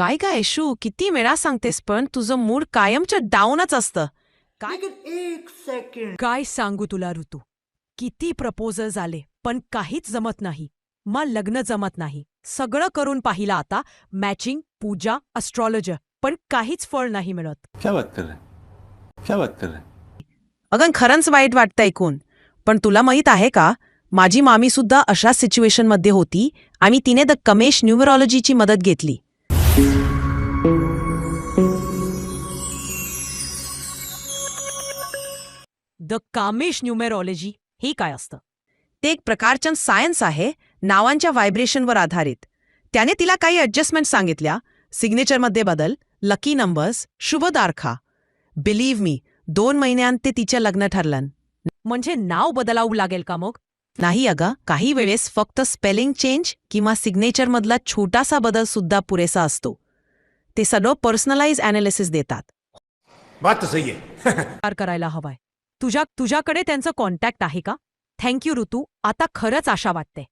काय काय शू किती वेळा सांगतेस पण तुझं मूड कायमचं डाऊनच असतं. काय एक सेकंड काय सांगू तुला ऋतू? किती प्रपोजल झाले पण काहीच जमत नाही. मग लग्न जमत नाही. सगळं करून पाहिलं आता मॅचिंग पूजा अस्ट्रॉलॉजर पण काहीच फळ नाही मिळत. क्या बात कर रहे हैं? क्या बात कर रहे हैं? अगं खरंच वाईट वाटतं ऐकून. पण तुला माहीत आहे का माझी मामी सुद्धा अशाच सिच्युएशनमध्ये होती आणि तिने द कमेश न्यूमरॉलॉजीची मदत घेतली. द कामेश न्यूमेरॉलॉजी हे काय असतं? ते एक प्रकारचं सायन्स आहे नावांच्या व्हायब्रेशनवर आधारित. त्याने तिला काही ॲडजस्टमेंट सांगितल्या. सिग्नेचरमध्ये बदल लकी नंबर्स शुभ तारखा बिलीव्ह मी दोन महिन्यांत ते तिचं लग्न ठरलं म्हणजे नाव बदलावं लागेल का मग? नाही अगं काही वेळेस फक्त स्पेलिंग चेंज किंवा सिग्नेचरमधला छोटासा बदल सुद्धा पुरेसा असतो. ते सगळं पर्सनलाइज अनालिसिस देतात. बात तो सही है विचार करायला हवाय. तुझ्या तुझ्याकडे त्यांचं कॉन्टॅक्ट आहे का? थँक्यू ऋतू. आता खरंच आशा वाटते.